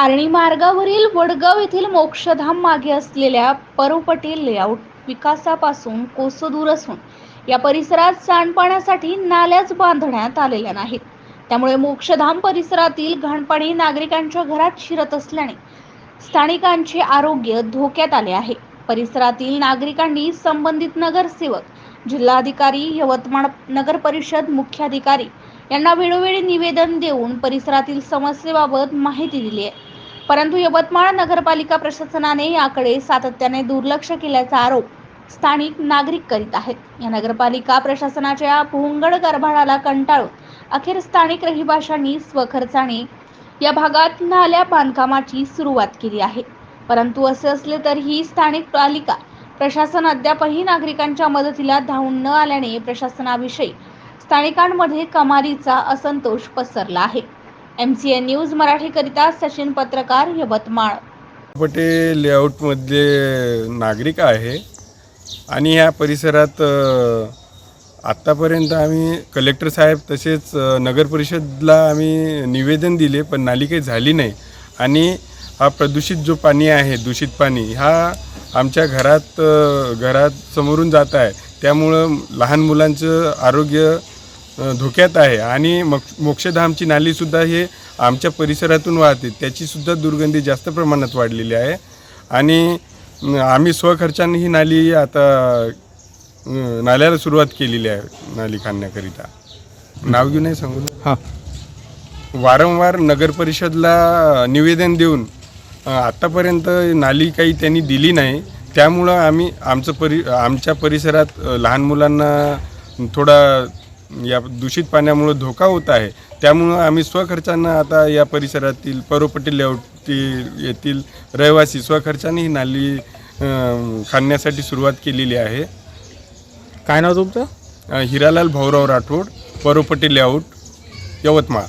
आर्णी मार्गावरील वडगाव येथील मोक्षधाम मागे असलेल्या परव लेआउट विकासापासून कोसो दूर असून या परिसरात सांडपाण्यासाठी नाल्याच बांधण्यात आलेल्या नाहीत. त्यामुळे मोक्षधाम परिसरातील घाणपाणी नागरिकांच्या घरात शिरत असल्याने स्थानिकांचे आरोग्य धोक्यात आले आहे. परिसरातील नागरिकांनी संबंधित नगरसेवक जिल्हाधिकारी यवतमाळ नगर परिषद मुख्याधिकारी यांना वेळोवेळी निवेदन देऊन परिसरातील समस्येबाबत माहिती दिली आहे. परंतु यवतमाळ नगरपालिका प्रशासनाने याकडे सातत्याने दुर्लक्ष केल्याचा आरोप स्थानिक नागरिक करीत आहेत. या नगरपालिका प्रशासनाच्या भोंगड कारभाराला कंटाळून अखेर स्थानिक रहिवाशांनी स्वखर्चाने या भागात नाल्या बांधकामाची सुरुवात केली आहे. परंतु असे असले तरीही स्थानिक पालिका प्रशासन अद्यापही नागरिकांच्या मदतीला धावून न आल्याने प्रशासनाविषयी स्थानिकांमध्ये कमालीचा असंतोष पसरला आहे. एम सी एन न्यूज मराठीकरिता सचिन पत्रकार यवतमाळ. पटे लेआउटमधले नागरिक आहे आणि ह्या परिसरात आत्तापर्यंत आम्ही कलेक्टर साहेब तसेच नगर परिषदला आम्ही निवेदन दिले पण नाली काही झाली नाही. आणि हा प्रदूषित जो पाणी आहे दूषित पाणी हा आमच्या घरात घरात समोरून जात आहे. त्यामुळं लहान मुलांचं आरोग्य धोक्यात आहे. आणि मग मोक्षधामची नालीसुद्धा हे आमच्या परिसरातून वाहते. त्याचीसुद्धा दुर्गंधी जास्त प्रमाणात वाढलेली आहे. आणि आम्ही स्वखर्चाने ही नाली आता नाल्याला सुरुवात केलेली आहे नाली खाणण्याकरिता नाव घेऊन नाही सांगू? हां. वारंवार नगर परिषदला निवेदन देऊन आत्तापर्यंत नाली काही त्यांनी दिली नाही. त्यामुळं आम्ही आमचं परि आमच्या परिसरात लहान मुलांना थोडा या दूषित पाण्यामुळं धोका होत आहे. त्यामुळं आम्ही स्वखर्चानं आता या परिसरातील परोपटी लेआउट येथील रहिवासी स्वखर्चाने ही नाली खाणण्यासाठी सुरुवात केलेली आहे. काय नाव तुमचं? हिरालाल भाऊराव राठोड परोपटी लेआउट यवतमाळ.